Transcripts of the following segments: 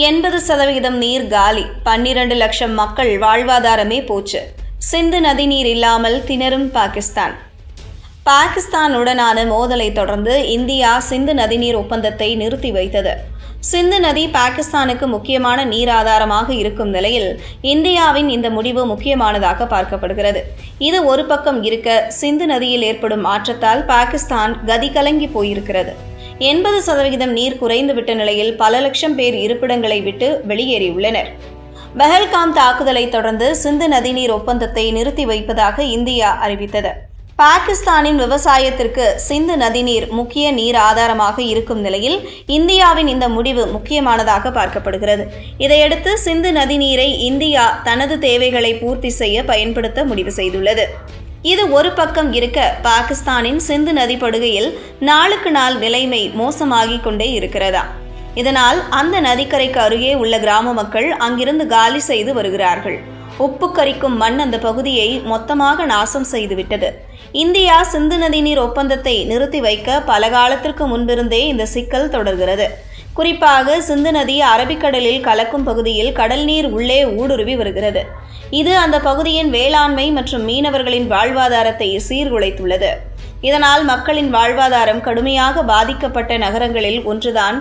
எண்பது சதவிகிதம் நீர் காலி. பன்னிரண்டு லட்சம் மக்கள் வாழ்வாதாரமே போச்சு. சிந்து நதி நீர் இல்லாமல் திணறும் பாகிஸ்தான். பாகிஸ்தானுடனான மோதலை தொடர்ந்து இந்தியா சிந்து நதிநீர் ஒப்பந்தத்தை நிறுத்தி வைத்தது. சிந்து நதி பாகிஸ்தானுக்கு முக்கியமான நீர் ஆதாரமாக இருக்கும் நிலையில் இந்தியாவின் இந்த முடிவு முக்கியமானதாக பார்க்கப்படுகிறது. இது ஒரு பக்கம் இருக்க சிந்து நதியில் ஏற்படும் மாற்றத்தால் பாகிஸ்தான் கதி கலங்கி போயிருக்கிறது. எண்பது சதவிகிதம் நீர் குறைந்துவிட்ட நிலையில் பல லட்சம் பேர் இருப்பிடங்களை விட்டு வெளியேறியுள்ளனர். பெஹல்காம் தாக்குதலை தொடர்ந்து சிந்து நதிநீர் ஒப்பந்தத்தை நிறுத்தி வைப்பதாக இந்தியா அறிவித்தது. பாகிஸ்தானின் விவசாயத்திற்கு சிந்து நதிநீர் முக்கிய நீர் ஆதாரமாக இருக்கும் நிலையில் இந்தியாவின் இந்த முடிவு முக்கியமானதாக பார்க்கப்படுகிறது. இதையடுத்து சிந்து நதிநீரை இந்தியா தனது தேவைகளை பூர்த்தி செய்ய பயன்படுத்த முடிவு செய்துள்ளது. இது ஒரு பக்கம் இருக்க பாகிஸ்தானின் சிந்து நதி படுகையில் நாளுக்கு நாள் நிலைமை மோசமாகிக் கொண்டே இருக்கிறதா? இதனால் அந்த நதிக்கரைக்கு அருகே உள்ள கிராம மக்கள் அங்கிருந்து காலி செய்து வருகிறார்கள். உப்பு கரிக்கும் மண் அந்த பகுதியை மொத்தமாக நாசம் செய்துவிட்டது இந்தியா சிந்து நதிநீர் ஒப்பந்தத்தை நிறுத்தி வைக்க பல காலத்திற்கு முன்பிருந்தே இந்த சிக்கல் தொடர்கிறது. குறிப்பாக சிந்து நதி அரபிக்கடலில் கலக்கும் பகுதியில் கடல் நீர் உள்ளே ஊடுருவி வருகிறது. இது அந்த பகுதியின் வேளாண்மை மற்றும் மீனவர்களின் வாழ்வாதாரத்தை சீர்குலைத்துள்ளது. இதனால் மக்களின் வாழ்வாதாரம் கடுமையாக பாதிக்கப்பட்ட நகரங்களில் ஒன்றுதான்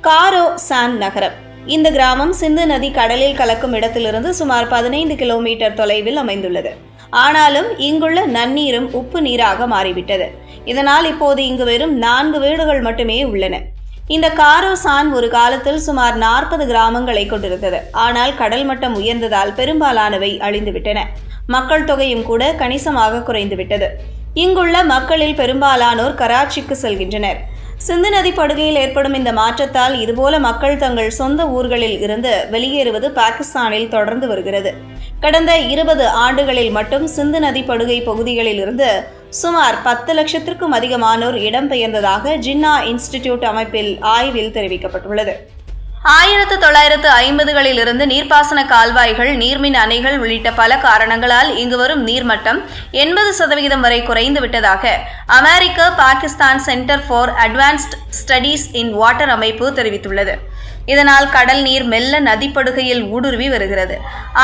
காரோ சான் நகரம். இந்த கிராமம் சிந்து நதி கடலில் கலக்கும் இடத்திலிருந்து சுமார் பதினைந்து கிலோமீட்டர் தொலைவில் அமைந்துள்ளது. ஆனாலும் இங்குள்ள நன்னீரும் உப்பு நீராக மாறிவிட்டது. இதனால் இப்போது இங்கு வெறும் நான்கு வீடுகள் மட்டுமே உள்ளன. இந்த காரோசான் ஒரு காலத்தில் சுமார் நாற்பது கிராமங்களை கொண்டிருந்தது. ஆனால் கடல் மட்டம் உயர்ந்ததால் பெரும்பாலானவை அழிந்துவிட்டன. மக்கள் தொகையும் கூட கணிசமாக குறைந்துவிட்டது. இங்குள்ள மக்களில் பெரும்பாலானோர் கராச்சிக்கு செல்கின்றனர். சிந்து நதி படுகையில் ஏற்படும் இந்த மாற்றத்தால் இதுபோல மக்கள் தங்கள் சொந்த ஊர்களில் இருந்து வெளியேறுவது பாகிஸ்தானில் தொடர்ந்து வருகிறது. கடந்த இருபது ஆண்டுகளில் மட்டும் சிந்து நதி படுகை பகுதிகளில் இருந்து சுமார் பத்து லட்சத்திற்கும் அதிகமானோர் இடம்பெயர்ந்ததாக ஜின்னா இன்ஸ்டிடியூட் அமைப்பில் ஆய்வில் தெரிவிக்கப்பட்டுள்ளது. ஆயிரத்து தொள்ளாயிரத்து ஐம்பதுகளில் இருந்து நீர்ப்பாசன கால்வாய்கள் நீர்மின் அணைகள் உள்ளிட்ட பல காரணங்களால் இங்கு வரும் நீர்மட்டம் எண்பது சதவிகிதம் வரை குறைந்து விட்டதாக அமெரிக்க Pakistan centre for advanced studies in water அமைப்பு தெரிவித்துள்ளது. இதனால் கடல் நீர் மெல்ல நதிப்படுகையில் ஊடுருவி வருகிறது.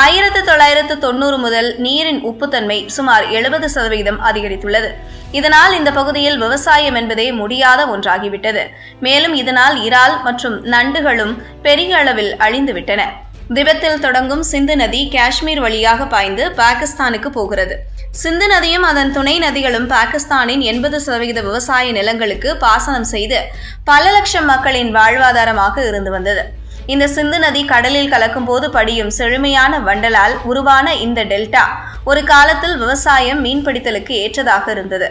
ஆயிரத்து தொள்ளாயிரத்து தொண்ணூறு முதல் நீரின் உப்புத்தன்மை சுமார் எழுபது சதவீதம் அதிகரித்துள்ளது. இதனால் இந்த பகுதியில் விவசாயம் என்பதே முடியாத ஒன்றாகிவிட்டது. மேலும் இதனால் இறால் மற்றும் நண்டுகளும் பெரிய அளவில் அழிந்துவிட்டன. திபெத்தில் தொடங்கும் சிந்து நதி காஷ்மீர் வழியாக பாய்ந்து பாகிஸ்தானுக்கு போகிறது. சிந்து நதியும் அதன் துணை நதிகளும் பாகிஸ்தானின் எண்பது சதவிகித விவசாய நிலங்களுக்கு பாசனம் செய்து பல லட்சம் மக்களின் வாழ்வாதாரமாக இருந்து வந்தது. இந்த சிந்து நதி கடலில் கலக்கும் போது படியும் செழுமையான வண்டலால் உருவான இந்த டெல்டா ஒரு காலத்தில் விவசாயம் மீன்பிடித்தலுக்கு ஏற்றதாக இருந்தது.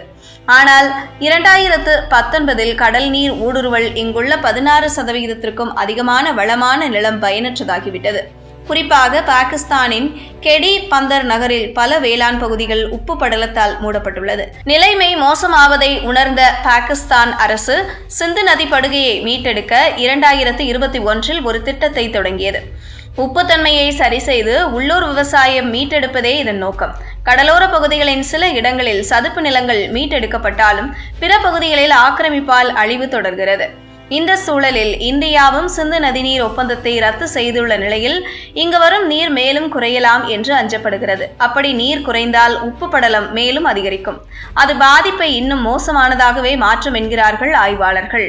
ஆனால் இரண்டாயிரத்து பத்தொன்பதில் கடல் நீர் ஊடுருவல் இங்குள்ள பதினாறு சதவிகிதத்திற்கும் அதிகமான வளமான நிலம் பயனற்றதாகிவிட்டது. குறிப்பாக பாகிஸ்தானின் கெடி பந்தர் நகரில் பல வேளாண் பகுதிகள் உப்பு படலத்தால் மூடப்பட்டுள்ளது. நிலைமை மோசமாவதை உணர்ந்த பாகிஸ்தான் அரசு சிந்து நதி படுகையை மீட்டெடுக்க இரண்டாயிரத்து இருபத்தி ஒன்றில் ஒரு திட்டத்தை தொடங்கியது. உப்புத்தன்மையை சரி செய்து உள்ளூர் விவசாயம் மீட்டெடுப்பதே இதன் நோக்கம். கடலோர பகுதிகளின் சில இடங்களில் சதுப்பு நிலங்கள் மீட்டெடுக்கப்பட்டாலும் பிற பகுதிகளில் ஆக்கிரமிப்பால் அழிவு தொடர்கிறது. இந்த சூழலில் இந்தியாவும் சிந்து நதிநீர் ஒப்பந்தத்தை ரத்து செய்துள்ள நிலையில் இங்கு வரும் நீர் மேலும் குறையலாம் என்று அஞ்சப்படுகிறது. அப்படி நீர் குறைந்தால் உப்பு படலம் மேலும் அதிகரிக்கும். அது பாதிப்பை இன்னும் மோசமானதாகவே மாற்றும் என்கிறார்கள் ஆய்வாளர்கள்.